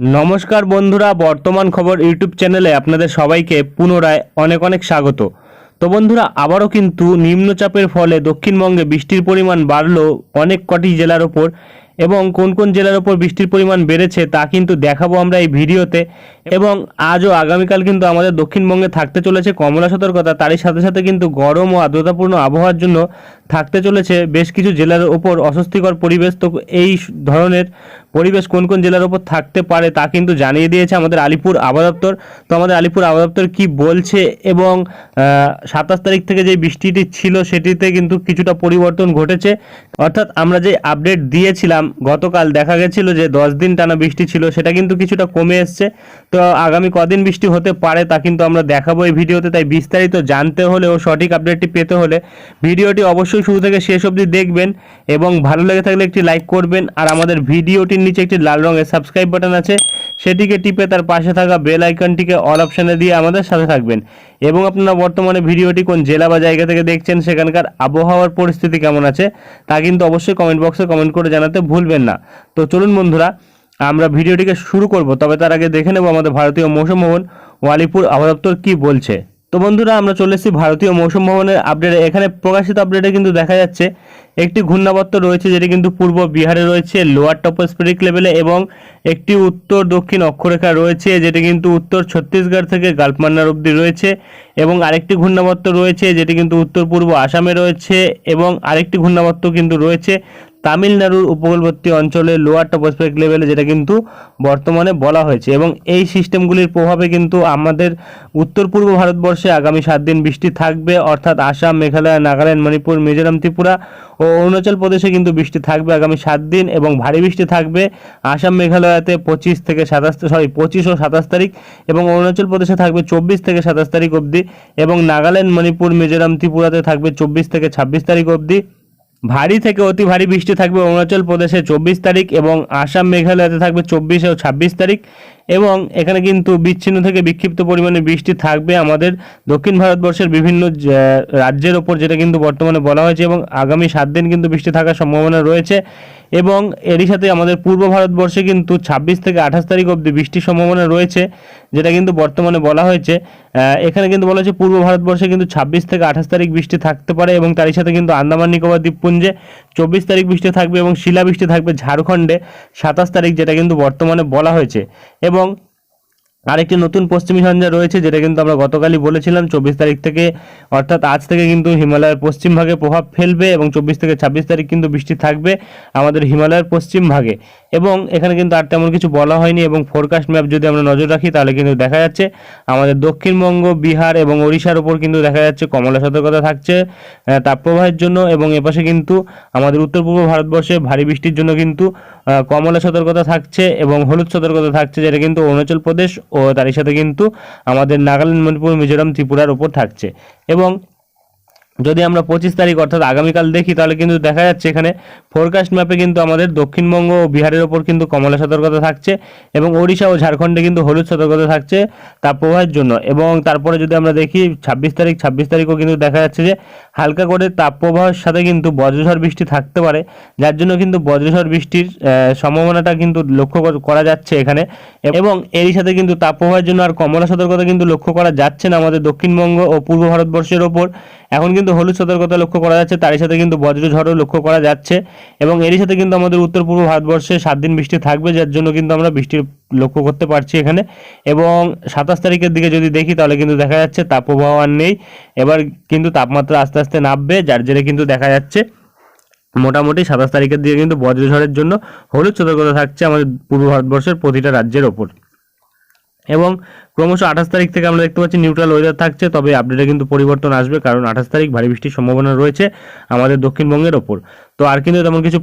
নমস্কার বন্ধুরা, বর্তমান খবর ইউটিউব চ্যানেলে আপনাদের সবাইকে পুনরায় অনেক অনেক স্বাগত। তো বন্ধুরা, আবারও কিন্তু নিম্নচাপের ফলে দক্ষিণবঙ্গে বৃষ্টির পরিমাণ বাড়লো অনেক কটি জেলার ওপর এবং কোন কোন জেলার ওপর বৃষ্টির পরিমাণ বেড়েছে তা কিন্তু দেখাবো আমরা এই ভিডিওতে। এবং আজও আগামীকাল কিন্তু আমাদের দক্ষিণবঙ্গে থাকতে চলেছে কমলা সতর্কতা। তারই সাথে সাথে কিন্তু গরম ও আর্দ্রতাপূর্ণ আবহাওয়ার জন্য থাকতে চলেছে বেশ কিছু জেলার ওপর অস্বস্তিকর পরিবেশ। তো এই ধরনের পরিবেশ কোন কোন জেলার ওপর থাকতে পারে তা কিন্তু জানিয়ে দিয়েছে আমাদের আলিপুর আবহাওয়া দপ্তর। তো আমাদের আলিপুর আবহাওয়া দপ্তর কী বলছে এবং সাতাশ তারিখ থেকে যে বৃষ্টিটি ছিল সেটিতে কিন্তু কিছুটা পরিবর্তন ঘটেছে। অর্থাৎ আমরা যে আপডেট দিয়েছিলাম, গতকাল দেখা গেছিল যে দশ দিন টানা বৃষ্টি ছিল, সেটা কিন্তু কিছুটা কমে এসছে। তো আগামী কদিন বৃষ্টি হতে পারে তা কিন্তু আমরা দেখাবো এই ভিডিওতে, তাই বিস্তারিত জানতে হলে ও সঠিক আপডেটটি পেতে হলে ভিডিওটি অবশ্যই শুরু থেকে শেষ অবধি দেখবেন এবং ভালো লেগে থাকলে একটি লাইক করবেন। আর আমাদের ভিডিওটির নিচে একটি লাল রঙের সাবস্ক্রাইব বাটন আছে, সেটিকে টিপে তার পাশে থাকা বেল আইকনটিকে অল অপশানে দিয়ে আমাদের সাথে থাকবেন। এবং আপনারা বর্তমানে ভিডিওটি কোন জেলা বা জায়গা থেকে দেখছেন সেখানকার আবহাওয়ার পরিস্থিতি কেমন আছে, তা কিন্তু অবশ্যই কমেন্ট বক্সে কমেন্ট করে জানাতে ভুলবেন না। তো চলুন বন্ধুরা আমরা ভিডিওটিকে শুরু করব, তবে তার আগে দেখে নেব আমাদের ভারতীয় মৌসুম ভবন ও আলিপুর আবহাওয়া কী বলছে। তো বন্ধুরা, আমরা চলে এসেছি ভারতীয় মৌসুম ভবনের আপডেটে। এখানে প্রকাশিত আপডেটে কিন্তু দেখা যাচ্ছে, একটি ঘূর্ণাবর্ত রয়েছে যেটি কিন্তু পূর্ব বিহারে রয়েছে, লোয়ার টপোস্ফেরিক লেভেলে এবং একটি উত্তর দক্ষিণ অক্ষরেখা রয়েছে, যেটি কিন্তু উত্তর ছত্তিশগড় থেকে গালফমান্নার অবধি রয়েছে এবং আরেকটি ঘূর্ণাবর্ত রয়েছে যেটি কিন্তু উত্তর পূর্ব আসামে রয়েছে এবং আরেকটি ঘূর্ণাবর্ত কিন্তু রয়েছে তামিলনাড়ুর উপকূলবর্তী অঞ্চলে লোয়ার টপোস্ফেরিক লেভেলে যেটা কিন্তু বর্তমানে বলা হয়েছে এবং এই সিস্টেমগুলির প্রভাবে কিন্তু আমাদের উত্তর পূর্ব ভারতবর্ষে আগামী সাত দিন বৃষ্টি থাকবে, অর্থাৎ আসাম, মেঘালয়, নাগাল্যান্ড, মণিপুর, মিজোরাম, ত্রিপুরা ও অরুণাচল প্রদেশে কিন্তু বৃষ্টি থাকবে আগামী সাত দিন এবং ভারী বৃষ্টি থাকবে। আসাম, মেঘালয়াতে পঁচিশ থেকে সাতাশ সরি পঁচিশ ও সাতাশ তারিখ এবং অরুণাচল প্রদেশে থাকবে চব্বিশ থেকে সাতাশ তারিখ অবধি এবং নাগাল্যান্ড, মণিপুর, মিজোরাম, ত্রিপুরাতে থাকবে চব্বিশ থেকে ছাব্বিশ তারিখ অবধি। ভারী থেকে অতি ভারী বৃষ্টি থাকবে অরুণাচল প্রদেশে চব্বিশ তারিখ এবং আসাম, মেঘালয়তে থাকবে চব্বিশ ও ছাব্বিশ তারিখ। এবং এখানে কিন্তু বিচ্ছিন্ন থেকে বিক্ষিপ্ত পরিমাণে বৃষ্টি থাকবে আমাদের দক্ষিণ ভারতবর্ষের বিভিন্ন রাজ্যের ওপর, যেটা কিন্তু বর্তমানে বলা হয়েছে এবং আগামী সাত দিন কিন্তু বৃষ্টি থাকার সম্ভাবনা রয়েছে। এবং এরই সাথে আমাদের পূর্ব ভারতবর্ষে কিন্তু ছাব্বিশ থেকে আঠাশ তারিখ অবধি বৃষ্টির সম্ভাবনা রয়েছে, যেটা কিন্তু বর্তমানে বলা হয়েছে। এখানে কিন্তু বলা হয়েছে পূর্ব ভারতবর্ষে কিন্তু ছাব্বিশ থেকে আঠাশ তারিখ বৃষ্টি থাকতে পারে এবং তারই সাথে কিন্তু আন্দামান নিকোবর দ্বীপপুঞ্জে চব্বিশ তারিখ বৃষ্টি থাকবে এবং শিলাবৃষ্টি থাকবে ঝাড়খণ্ডে, সাতাশ তারিখ যেটা কিন্তু বর্তমানে বলা হয়েছে। এবং আরেকটি নতুন পশ্চিমী ঝঞ্ঝা রয়েছে, যেটা কিন্তু আমরা গতকালই বলেছিলাম, চব্বিশ তারিখ থেকে, অর্থাৎ আজ থেকে কিন্তু হিমালয়ের পশ্চিম ভাগে প্রভাব ফেলবে এবং চব্বিশ থেকে ছাব্বিশ তারিখ কিন্তু বৃষ্টি থাকবে আমাদের হিমালয়ের পশ্চিম ভাগে। এবং এখানে কিন্তু আর তেমন কিছু বলা হয়নি এবং ফোরকাস্ট ম্যাপ যদি আমরা নজর রাখি, তাহলে কিন্তু দেখা যাচ্ছে আমাদের দক্ষিণবঙ্গ, বিহার এবং ওড়িশার উপর কিন্তু দেখা যাচ্ছে কমলা সতর্কতা থাকছে তাপপ্রবাহের জন্য এবং এপাশে কিন্তু আমাদের উত্তর পূর্ব ভারতবর্ষে ভারী বৃষ্টির জন্য কিন্তু কমলা সতর্কতা থাকছে এবং হলুদ সতর্কতা থাকছে, যেটা কিন্তু অরুণাচল প্রদেশ ও তারই সাথে কিন্তু আমাদের নাগাল্যান্ড মণিপুর মিজোরাম ত্রিপুরার ওপর থাকছে। এবং যদি আমরা পঁচিশ তারিখ অর্থাৎ আগামীকাল দেখি, তাহলে কিন্তু দেখা যাচ্ছে এখানে ফোরকাস্ট ম্যাপে কিন্তু আমাদের দক্ষিণবঙ্গ ও বিহারের ওপর কিন্তু কমলা সতর্কতা থাকছে এবং ওড়িশা ও ঝাড়খণ্ডে কিন্তু হলুদ সতর্কতা থাকছে তাপপ্রবাহের জন্য। এবং তারপরে যদি আমরা দেখি, ছাব্বিশ তারিখ, ছাব্বিশ তারিখও কিন্তু দেখা যাচ্ছে যে হালকা করে তাপপ্রবাহের সাথে কিন্তু বজ্রঝড় বৃষ্টি থাকতে পারে, যার জন্য কিন্তু বজ্রঝড় বৃষ্টির সম্ভাবনাটা কিন্তু লক্ষ্য করা যাচ্ছে এখানে। এবং এরই সাথে কিন্তু তাপপ্রবাহের জন্য আর কমলা সতর্কতা কিন্তু লক্ষ্য করা যাচ্ছে না আমাদের দক্ষিণবঙ্গ ও পূর্ব ভারতবর্ষের ওপর। এখন কিন্তু হলুদ সতর্কতা লক্ষ্য করা যাচ্ছে, তারই সাথে কিন্তু বজ্রঝড়ও লক্ষ্য করা যাচ্ছে এবং এরই সাথে কিন্তু আমাদের উত্তর পূর্ব ভারতবর্ষে সাত দিন বৃষ্টি থাকবে, যার জন্য কিন্তু আমরা বৃষ্টির লক্ষ্য করতে পারছি এখানে এবং সাতাশ তারিখের দিকে যদি দেখি তাহলে কিন্তু দেখা যাচ্ছে তাপপ্রবাহ আর নেই, এবার কিন্তু তাপমাত্রা আস্তে আস্তে নামবে, যার জেরে কিন্তু দেখা যাচ্ছে মোটামুটি সাতাশ তারিখের দিকে কিন্তু বজ্রঝড়ের জন্য হলুদ সতর্কতা থাকছে আমাদের পূর্ব ভারতবর্ষের প্রতিটা রাজ্যের ওপর। এবং ক্রমশ আঠাশ তারিখ থেকে আমরা দেখতে পাচ্ছি নিউট্রাল ওয়েদার থাকছে, তবে আপডেটে কিন্তু পরিবর্তন আসবে, কারণ আঠাশ তারিখ ভারী বৃষ্টির সম্ভাবনা রয়েছে আমাদের দক্ষিণবঙ্গের ওপর। তো আর কিন্তু তেমন কিছু